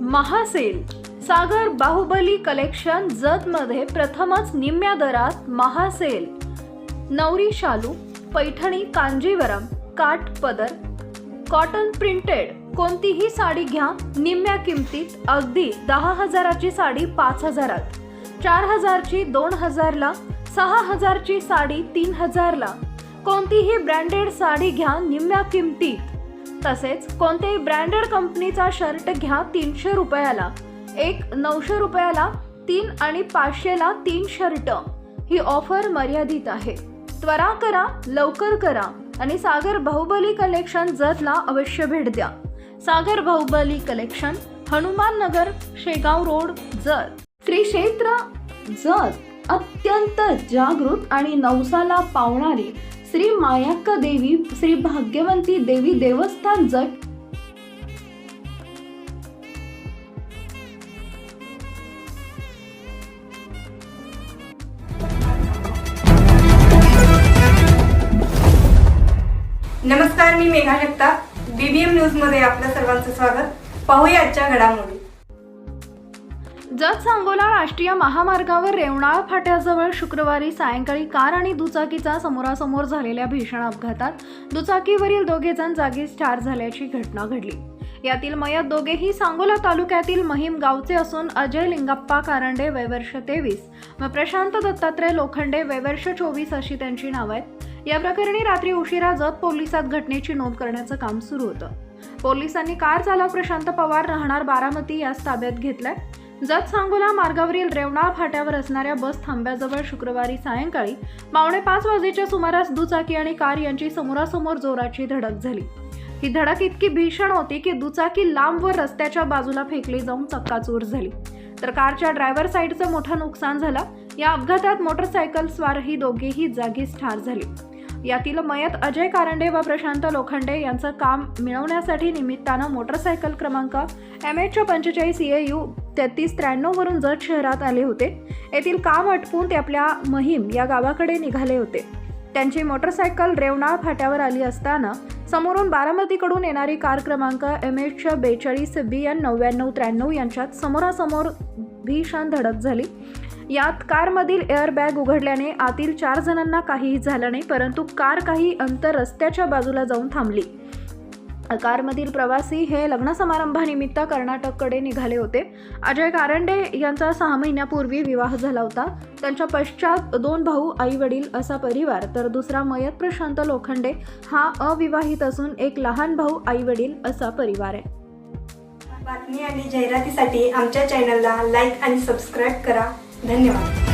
महासेल Sagar Baahubali collection जतमध्ये प्रथमच निम्म्या दरात महासेल नवरी शालू पैठणी कांजीवरम काट पदर कॉटन प्रिंटेड कोणतीही साडी घ्या निम्म्या किमतीत अगदी दहा हजाराची साडी पाच हजारात. चार हजारची दोन हजारला सहा हजारची साडी तीन हजारला. कोणतीही ब्रँडेड साडी घ्या निम्म्या किमतीत. तसेच कोणत्याही ब्रँडेड कंपनीचा शर्ट घ्या तीनशे रुपयाला. एक नऊशे रुपयाला तीन आणि पाचशेला तीन शर्ट. ही ऑफर मर्यादित आहे. त्वरा करा लवकर करा आणि सागर बाहुबली कलेक्शन जतला अवश्य भेट द्या. Sagar Bahubali collection Hanuman Nagar Shegaon road Jat. Shri क्षेत्र जत. अत्यंत जागृत आणि नवसाला पावणारी श्री मायाक्का देवी श्री भाग्यवंती देवी देवस्थान जट नमस्कार मी मेघा जगताप. बीबीएम न्यूजमध्ये आपलं सर्वांचं स्वागत. पाहूया आजच्या घडामोडी. जत सांगोला राष्ट्रीय महामार्गावर रेवणाळ फाट्याजवळ शुक्रवारी सायंकाळी कार आणि दुचाकीचा समोरासमोर झालेल्या भीषण अपघातात दुचाकीवरील दोघे जण जागीच ठार झाल्याची घटना घडली. यातील मयत दोघेही सांगोला तालुक्यातील महिम गावचे असून अजय लिंगप्पा कारंडे वयवर्ष तेवीस व प्रशांत दत्तात्रय लोखंडे वयवर्ष चोवीस अशी त्यांची नावं आहेत. या प्रकरणी रात्री उशिरा जत पोलिसात घटनेची नोंद करण्याचं काम सुरू होतं. पोलिसांनी कार चालक प्रशांत पवार राहणार बारामती यास ताब्यात घेतलाय. जत सांगोला मार्गावरील रेवणाळ फाट्यावर असणाऱ्या बस थांब्याजवळ शुक्रवारी सायंकाळी पावणे पाच वाजेच्या सुमारास दुचाकी आणि कार यांची समोरासमोर जोराची धडक झाली. ही धडक इतकी भीषण होती की दुचाकी लांब व रस्त्याच्या बाजूला फेकली जाऊन चक्काचूर झाली. तर कारच्या ड्रायव्हर साईडचं मोठं नुकसान झालं. या अपघातात मोटरसायकल स्वारही दोघेही जागीच ठार झाले. यातील मयत अजय कारंडे व प्रशांत लोखंडे यांचं काम मिळवण्यासाठी निमित्तानं मोटरसायकल क्रमांक एम एच पंचेचाळीस ए यू तेहतीस त्र्याण्णववरून जत शहरात आले होते. येथील काम आटपून ते आपल्या महिम या गावाकडे निघाले होते. त्यांची मोटरसायकल रेवणाळ फाट्यावर आली असताना समोरून बारामतीकडून येणारी कार क्रमांक एम एच बेचाळीस बी एन नव्याण्णव त्र्याण्णव यांच्यात समोरासमोर भीषण धडक झाली. यात कारमधील एअरबॅग उघडल्याने आतील चार जणांना काहीही झालं नाही परंतु कार काही अंतर रस्त्याच्या बाजूला जाऊन थांबली. कारमधील प्रवासी हे लग्न समारंभानिमित्त कर्नाटककडे निघाले होते. अजय कारंडे यांचा सहा महिन्यापूर्वी विवाह झाला होता. त्यांच्या पश्चात दोन भाऊ आई वडील असा परिवार. तर दुसरा मयत प्रशांत लोखंडे हा अविवाहित असून एक लहान भाऊ आई वडील असा परिवार आहे. बातमी आणि जाहिरातीसाठी आमच्या चॅनलला लाईक आणि सबस्क्राईब करा. धन्यवाद.